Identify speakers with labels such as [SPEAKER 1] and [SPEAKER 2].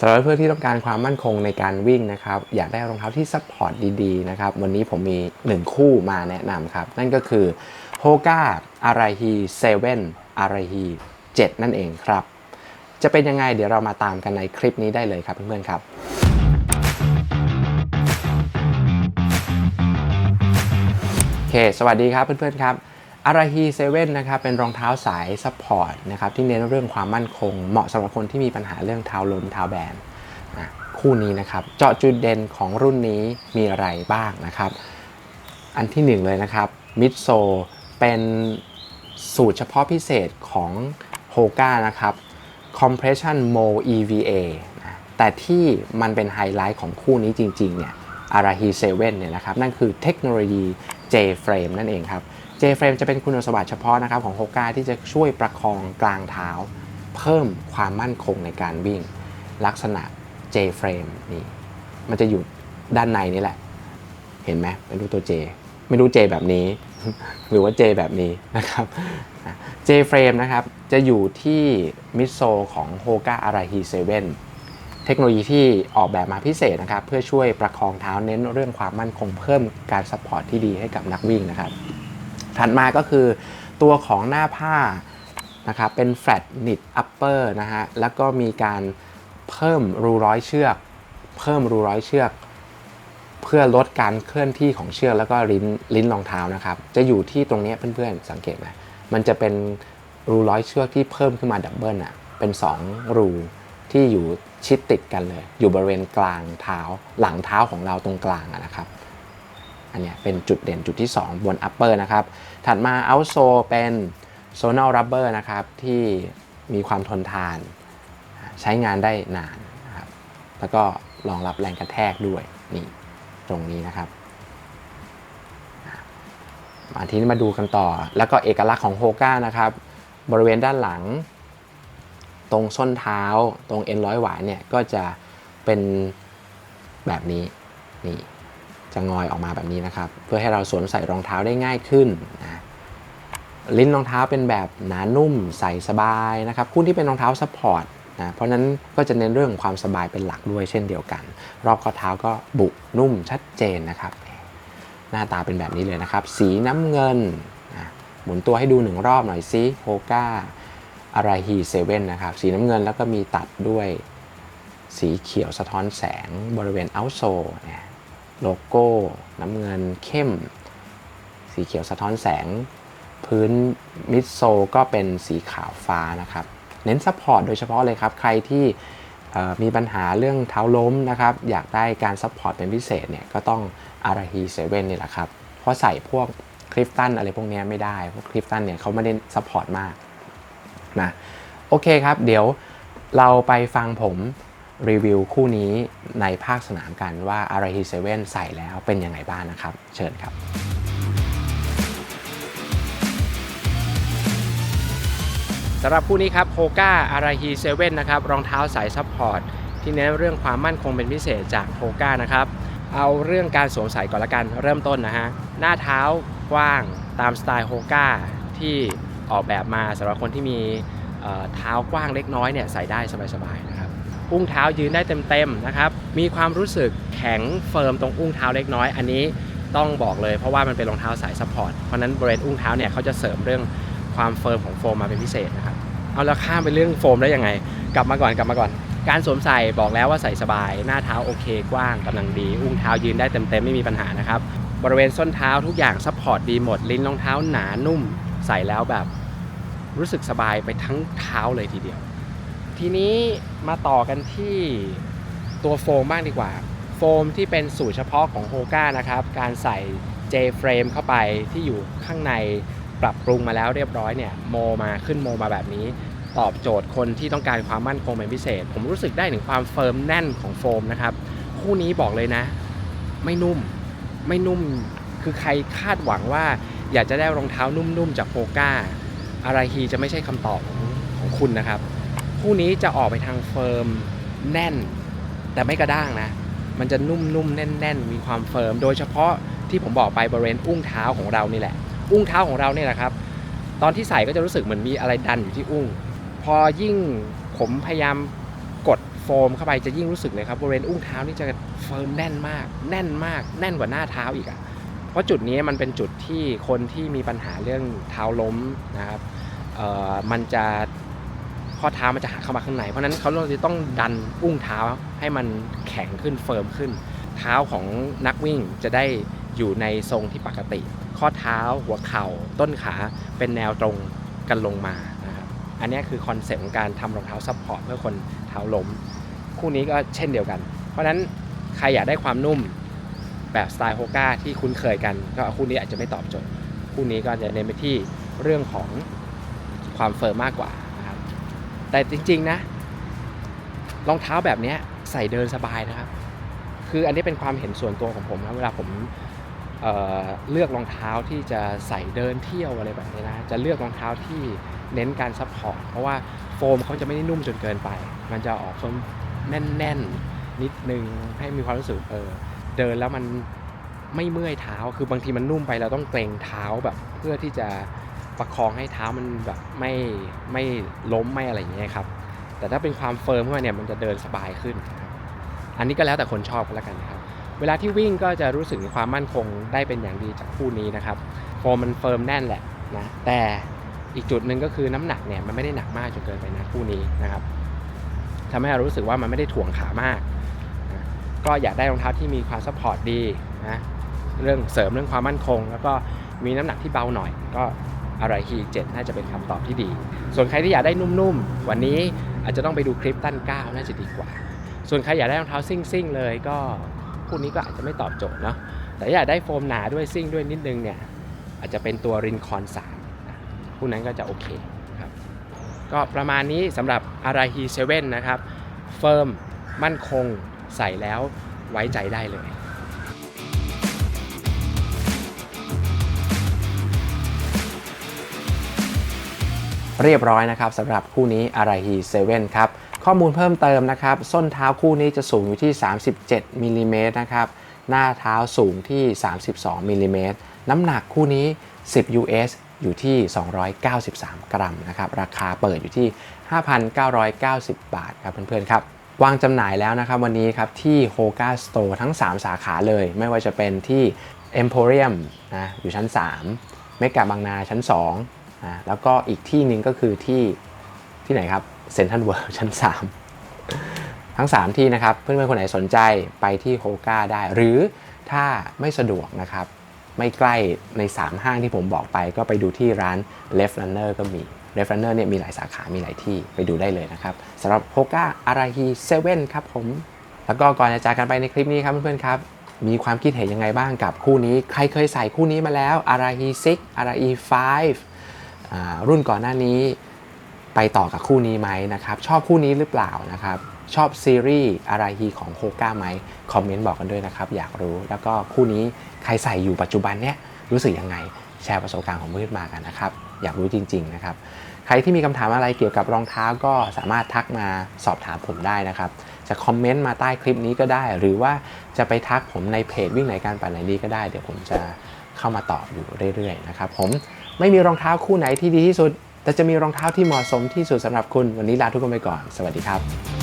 [SPEAKER 1] สำหรับเพื่อนที่ต้องการความมั่นคงในการวิ่งนะครับอยากได้รองเท้าที่ซัพพอร์ตดีๆนะครับวันนี้ผมมี 1 คู่มาแนะนำครับ นั่นก็คือ Hoka Arahi 7 Arahi 7นั่นเองครับ จะเป็นยังไงเดี๋ยวเรามาตามกันในคลิปนี้ได้เลยครับเพื่อนๆครับโอเค สวัสดีครับเพื่อนๆครับ อาราฮีเซเว่นนะครับเป็นรองเท้าสายซัพพอร์ตนะครับที่เน้นเรื่องความมั่นคง เหมาะสำหรับคนที่มีปัญหาเรื่องเท้าล้มเท้าแบนนะคู่นี้นะครับเจาะจุดเด่นของรุ่นนี้มีอะไรบ้างนะครับ อันที่หนึ่งเลยนะครับมิดโซเป็นสูตรเฉพาะพิเศษของ h o k a นะครับ Compression Mo EVA นะแต่ที่มันเป็นไฮไลท์ของคู่นี้จริงๆเนี่ย Arahi 7เนี่ยนะครับนั่นคือเทคโนโลยี J Frame นั่นเองครับ J Frame จะเป็นคุณสมบัติเฉพาะนะครับของ h o k a ที่จะช่วยประคองกลางเท้า เพิ่มความมั่นคงในการวิ่ง ลักษณะ J Frame นี่มันจะอยู่ด้านในนี่แหละ เห็นไหมเป็นรูปตัว J ไม่รู้ J แบบนี้ หรือว่า J แบบนี้นะครับ J Frame นะครับจะอยู่ที่มิดโซของ Hoka Arahi 7 เทคโนโลยีที่ออกแบบมาพิเศษนะครับเพื่อช่วยประคองเท้าเน้นเรื่องความมั่นคงเพิ่มการซัพพอร์ตที่ดีให้กับนักวิ่งนะครับถัดมาก็คือตัวของหน้าผ้านะครับเป็น flat knit upper นะฮะแล้วก็มีการเพิ่มรูร้อยเชือก เพิ่มรูร้อยเชือก เพื่อลดการเคลื่อนที่ของเชือกแล้วก็ลิ้นลิ้นรองเท้านะครับ จะอยู่ที่ตรงนี้เพื่อนๆสังเกตไหมมันจะเป็นรูร้อยเชือกที่เพิ่มขึ้นมาดับเบิลอะเป็น 2 รู ที่อยู่ชิดติดกันเลย อยู่บริเวณกลางเท้าหลังเท้าของเราตรงกลางนะครับ อันนี้เป็นจุดเด่นจุดที่ 2 บน upper นะครับ ถัดมา outsole เป็น zonal rubber นะครับที่มีความทนทาน ใช้งานได้นานนะครับแล้วก็รองรับแรงกระแทกด้วยนี่ตรงนี้นะครับมาทีนี้มาดูกันต่อ แล้วก็เอกลักษณ์ของโฮก้านะครับ บริเวณด้านหลัง ตรงส้นเท้า ตรงเอ็นร้อยหวายเนี่ยก็จะเป็นแบบนี้นี่จะงอยออกมาแบบนี้นะครับ เพื่อให้เราสวมใส่รองเท้าได้ง่ายขึ้นนะลิ้นรองเท้าเป็นแบบหนานุ่มใส่สบายนะครับคู่ที่เป็นรองเท้าซัพพอร์ตนะเพราะนั้นก็จะเน้นเรื่องความสบายเป็นหลักด้วยเช่นเดียวกัน รอบข้อเท้าก็บุนุ่มชัดเจนนะครับ หน้าตาเป็นแบบนี้เลยนะครับ สีน้ำเงินนะหมุนตัวให้ดูหนึ่งรอบหน่อยซิโฮก้า อาราฮีเซเว่นนะครับ สีน้ำเงินแล้วก็มีตัดด้วยสีเขียวสะท้อนแสงบริเวณเอาโซเนี่ยโลโก้น้ำเงินเข้ม สีเขียวสะท้อนแสง พื้นมิดโซก็เป็นสีขาวฟ้านะครับ เน้นซัพพอร์ตโดยเฉพาะเลยครับ ใครที่มีปัญหาเรื่องเท้าล้มนะครับ อยากได้การซัพพอร์ตเป็นพิเศษเนี่ยก็ต้องอาราฮีเซเว่นนี่แหละครับ เพราะใส่พวกคลิฟตันอะไรพวกนี้ไม่ได้ พวกคลิฟตันเนี่ยเขาไม่ได้ซัพพอร์ตมาก นะโอเคครับ เดี๋ยวเราไปฟังผมรีวิวคู่นี้ในภาคสนามกันว่าอาราฮีเซเว่นใส่แล้วเป็นยังไงบ้างนะครับ เชิญครับ สำหรับคู่นี้ครับโ o ก้าอาราฮีเซเว่นนะครับ รองเท้าสายซัพพอร์ตที่เน้นเรื่องความมั่นคงเป็นพิเศษจากโ o ก้านะครับ เอาเรื่องการสวมใส่ก่อนละกันเริ่มต้นนะฮะ หน้าเท้ากว้างตามสไตล์โ o ก้าที่ ออกแบบมาสำหรับคนที่มีเท้ากว้างเล็กน้อยเนี่ยใส่ได้สบายๆนะครับอุ้งเท้ายืนได้เต็มๆนะครับมีความรู้สึกแข็งเฟิร์มตรงอุ้งเท้าเล็กน้อย อันนี้ต้องบอกเลยเพราะว่ามันเป็นรองเท้าสายซัพพอร์ตเพราะนั้นบริเวณอุ้งเท้าเนี่ยเขาจะเสริมเรื่องความเฟิร์มของโฟมมาเป็นพิเศษนะครับเอาแล้วข้ามไปเรื่องโฟมได้ยังไง กลับมาก่อนกลับมาก่อน การสวมใส่บอกแล้วว่าใส่สบาย หน้าเท้าโอเคกว้างกำลังดี อุ้งเท้ายืนได้เต็มๆไม่มีปัญหานะครับบริเวณส้นเท้าทุกอย่างซัพพอร์ตดีหมดลิ้นรองเท้าหนานุ่ม ใส่แล้วแบบ รู้สึกสบายไปทั้งเท้าเลยทีเดียว ทีนี้มาต่อกันที่ตัวโฟมบ้างดีกว่า โฟมที่เป็นสูตรเฉพาะของโฮก้านะครับ การใส่ J frame เข้าไปที่อยู่ข้างในปรับปรุงมาแล้วเรียบร้อยเนี่ยโมมาขึ้นโมมาแบบนี้ ตอบโจทย์คนที่ต้องการความมั่นคงเป็นพิเศษ ผมรู้สึกได้ถึงความเฟิร์มแน่นของโฟมนะครับ คู่นี้บอกเลยนะ ไม่นุ่มไม่นุ่มคือใครคาดหวังว่าอยากจะได้รองเท้านุ่มๆจากโฮก้า อาราฮีจะไม่ใช่คำตอบของคุณนะครับ คู่นี้จะออกไปทางเฟิร์มแน่น แต่ไม่กระด้างนะ มันจะนุ่มๆ แน่น ๆ มีความเฟิร์ม โดยเฉพาะที่ผมบอกไปบริเวณอุ้งเท้าของเรานี่แหละ อุ้งเท้าของเราเนี่ยแหละครับ ตอนที่ใส่ก็จะรู้สึกเหมือนมีอะไรดันอยู่ที่อุ้ง พอยิ่งผมพยายามกดโฟมเข้าไปจะยิ่งรู้สึกเลยครับบริเวณอุ้งเท้านี่จะเฟิร์มแน่นมาก แน่นมาก แน่นกว่าหน้าเท้าอีกอะ เพราะจุดนี้มันเป็นจุดที่คนที่มีปัญหาเรื่องเท้าล้มนะครับมันจะข้อเท้ามันจะหักเข้ามาข้างใน เพราะนั้นเขาเราจะต้องดันอุ้งเท้าให้มันแข็งขึ้นเฟิร์มขึ้น เท้าของนักวิ่งจะได้อยู่ในทรงที่ปกติ ข้อเท้าหัวเข่าต้นขาเป็นแนวตรงกันลงมานะครับอันนี้คือคอนเซ็ปต์ของการทำรองเท้าซัพพอร์ตเพื่อคนเท้าล้ม คู่นี้ก็เช่นเดียวกัน เพราะฉะนั้นใครอยากได้ความนุ่ม แบบสไตล์โฮก้าที่คุ้นเคยกัน ก็คู่นี้อาจจะไม่ตอบโจทย์ คู่นี้ก็จะเน้นไปที่เรื่องของความเฟิร์มมากกว่านะครับแต่จริงๆนะรองเท้าแบบนี้ใส่เดินสบายนะครับ คืออันนี้เป็นความเห็นส่วนตัวของผมนะเวลาผมเเลือกรองเท้าที่จะใส่เดินเที่ยวอะไรแบบนี้นะจะเลือกรองเท้าที่เน้นการซัพพอร์ตเพราะว่าโฟมเขาจะไม่ได้นุ่มจนเกินไป มันจะออกโฟมแน่นๆนิดนึงให้มีความรู้สึกเออ เดินแล้วมันไม่เมื่อยเท้า คือบางทีมันนุ่มไปเราต้องเกรงเท้าแบบเพื่อที่จะประคองให้เท้ามันแบบไม่ไม่ล้มไม่อะไรอย่างเงี้ยครับ แต่ถ้าเป็นความเฟิร์มขึ้นมาเนี่ยมันจะเดินสบายขึ้น อันนี้ก็แล้วแต่คนชอบกันแล้วกันนะครับ เวลาที่วิ่งก็จะรู้สึกถึงความมั่นคงได้เป็นอย่างดีจากคู่นี้นะครับโฟมมันเฟิร์มแน่นแหละนะแต่อีกจุดหนึ่งก็คือน้ำหนักเนี่ยมันไม่ได้หนักมากจนเกินไปนะคู่นี้นะครับทำให้เรารู้สึกว่ามันไม่ได้ถ่วงขามาก ก็อยากได้รองเท้าที่มีความซัพพอร์ตดีนะเรื่องเสริมเรื่องความมั่นคง แล้วก็มีน้ำหนักที่เบาหน่อย ก็อะไรฮีเจ็ดน่าจะเป็นคำตอบที่ดี ส่วนใครที่อยากได้นุ่มๆ วันนี้อาจจะต้องไปดูคลิปตั้น9น่าจะดีกว่า ส่วนใครอยากได้รองเท้าซิ่งๆเลยก็คู่นี้ก็อาจจะไม่ตอบโจทย์เนาะแต่อยากได้โฟมหนาด้วยซิ่งด้วยนิดนึงเนี่ยอาจจะเป็นตัวรินคอน3นะคู่นั้นก็จะโอเคครับก็ประมาณนี้สำหรับอาราฮีเซเว่นนะครับเฟิร์มมั่นคง ใส่แล้วไว้ใจได้เลยเรียบร้อยนะครับสำหรับคู่นี้อาราฮีเซเว่นครับ ข้อมูลเพิ่มเติมนะครับ ส้นเท้าคู่นี้จะสูงอยู่ที่ 37มิลลิเมตรนะครับ หน้าเท้าสูงที่ 32มิลลิเมตรน้ำหนักคู่นี้ 10 US อยู่ที่ 293 กรัมนะครับ ราคาเปิดอยู่ที่ 5,990 บาทครับเพื่อนๆครับ วางจำหน่ายแล้วนะครับวันนี้ครับที่ Hoka Store ทั้ง 3 สาขาเลย ไม่ว่าจะเป็นที่ Emporium นะอยู่ชั้น 3 เมกะบางนาชั้น2นะแล้วก็อีกที่หนึ่งก็คือที่ที่ไหนครับเซ็นทรัลเวิลด์ชั้น 3 ทั้ง 3 ที่นะครับเพื่อนๆคนไหนสนใจไปที่โฮก้าได้ หรือถ้าไม่สะดวกนะครับ ไม่ใกล้ใน 3 ห้างที่ผมบอกไป ก็ไปดูที่ร้าน Left Runner ก็มี Left Runner เนี่ยมีหลายสาขา มีหลายที่ไปดูได้เลยนะครับสำหรับโฮก้าอาราฮีเซเว่นครับผม แล้วก็ก่อนจะจากกันไปในคลิปนี้ครับเพื่อนๆครับ มีความคิดเห็นยังไงบ้างกับคู่นี้ ใครเคยใส่คู่นี้มาแล้วอาราฮี6อาราฮี5อ่ารุ่นก่อนหน้านี้ไปต่อกับคู่นี้ไหมนะครับ ชอบคู่นี้หรือเปล่านะครับ ชอบซีรีส์อะไรฮีของโฮก้าไหมคอมเมนต์บอกกันด้วยนะครับ อยากรู้แล้วก็คู่นี้ใครใส่อยู่ปัจจุบันเนี่ยรู้สึกยังไง แชร์ประสบการณ์ของเพื่อนมากันนะครับ อยากรู้จริง ๆ นะครับ ใครที่มีคำถามอะไรเกี่ยวกับรองเท้าก็สามารถทักมาสอบถามผมได้นะครับ จะคอมเมนต์มาใต้คลิปนี้ก็ได้ หรือว่าจะไปทักผมในเพจวิ่งไหนการปั่นไหนดีก็ได้ เดี๋ยวผมจะเข้ามาตอบอยู่เรื่อยๆนะครับผมไม่มีรองเท้าคู่ไหนที่ดีที่สุด แต่จะมีรองเท้าที่เหมาะสมที่สุดสำหรับคุณวันนี้ลาทุกคนไปก่อน สวัสดีครับ